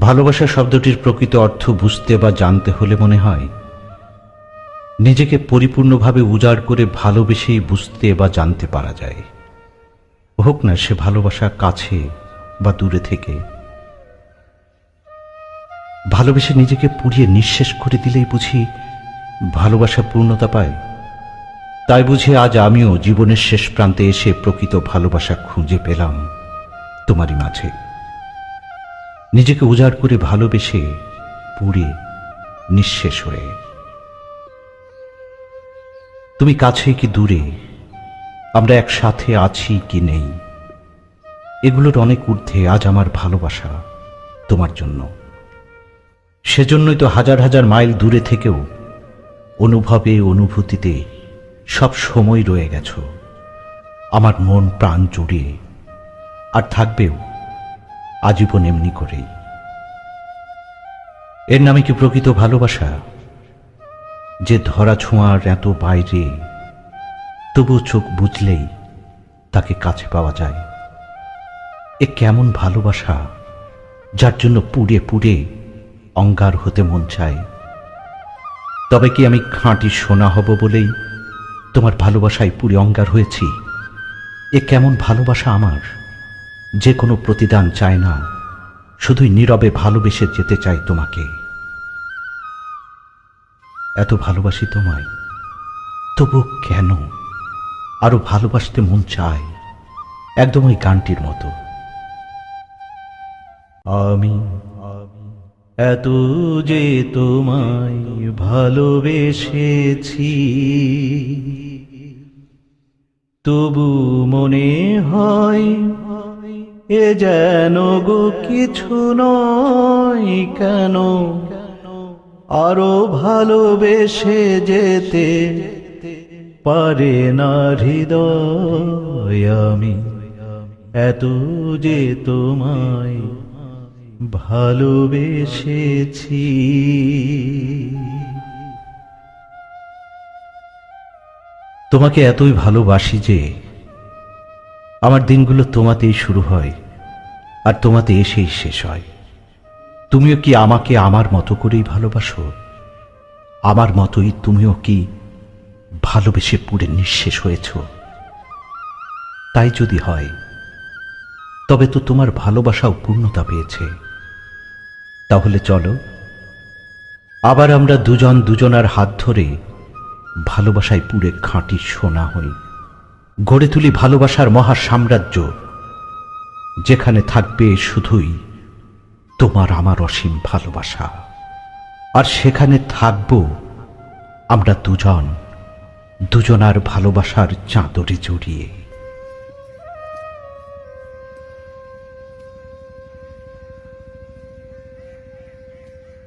ভালোবাসা শব্দটির প্রকৃত অর্থ বুঝতে বা জানতে হলে মনে হয়, নিজেকে পরিপূর্ণভাবে উজাড় করে ভালোবেসেই বুঝতে বা জানতে পারা যায়। হোক না সে ভালোবাসা কাছে বা দূরে থেকে। ভালোবেসে নিজেকে পুড়িয়ে নিঃশেষ করে দিলেই বুঝি ভালোবাসা পূর্ণতা পায়। তাই বুঝি আজ আমিও জীবনের শেষ প্রান্তে এসে প্রকৃত ভালোবাসা খুঁজে পেলাম তোমারই মাঝে। নিজেকে উজাড় করে ভালোবেসে পুড়ে নিঃশেষ হয়ে। তুমি কাছে কি দূরে? আমরা একসাথে আছি কি নেই? এগুলোর অনেক ঊর্ধ্বে আজ আমার ভালোবাসা তোমার জন্য। সেজন্যই তো হাজার হাজার মাইল দূরে থেকেও অনুভবে অনুভূতিতে সব সময় রয়ে গেছো। আমার মন প্রাণ জুড়িয়ে আর থাকবেও আজীবন এমনি করেই। এর নামে কি প্রকৃত ভালোবাসা? যে ধরা ছোঁয়ার এত বাইরে তবু চোখ বুঝলেই তাকে কাছে পাওয়া যায়। এ কেমন ভালোবাসা, যার জন্য পুড়ে পুড়ে অঙ্গার হতে মন চায়। তবে কি আমি খাঁটি সোনা হব বলেই তোমার ভালোবাসায় পুড়ে অঙ্গার হয়েছি? এ কেমন ভালোবাসা আমার? যে কোনো প্রতিদান চায় না, শুধুই নীরবে ভালোবেসে যেতে চাই তোমাকে। এত ভালোবাসি তোমায় তবু কেন আরও ভালোবাসতে মন চায় একদম ওই গানটির মতো? আমি এত যে তোমায় ভালোবেসেছি, তবু মনে হয় এ যেন গো কিছু নয় কেন? আরও ভালোবেসে যেতে পারে না হৃদয় আমি। এত যে তোমায় ভালোবেসেছি। তোমাকে এতই ভালোবাসি যে আমার দিনগুলো তোমাতেই শুরু হয়, আর তোমাতে এসেই শেষ হয়। তুমিও কি আমাকে আমার মতো করেই ভালোবাসো? আমার মতোই তুমিও কি ভালোবেসে পুড়ে নিঃশেষ হয়েছ? তাই যদি হয়, তবে তো তোমার ভালোবাসাও পূর্ণতা পেয়েছে। তাহলে চলো, আবার আমরা দুজন দুজনার হাত ধরে ভালোবাসায় পুরে খাঁটি সোনা হই। গড়ে তুলি ভালোবাসার মহা সাম্রাজ্য যেখানে থাকবে শুধুই তোমার আমার অসীম ভালোবাসা। আর সেখানে থাকব আমরা দুজন, দুজনার ভালোবাসার চাঁদরে জড়িয়ে।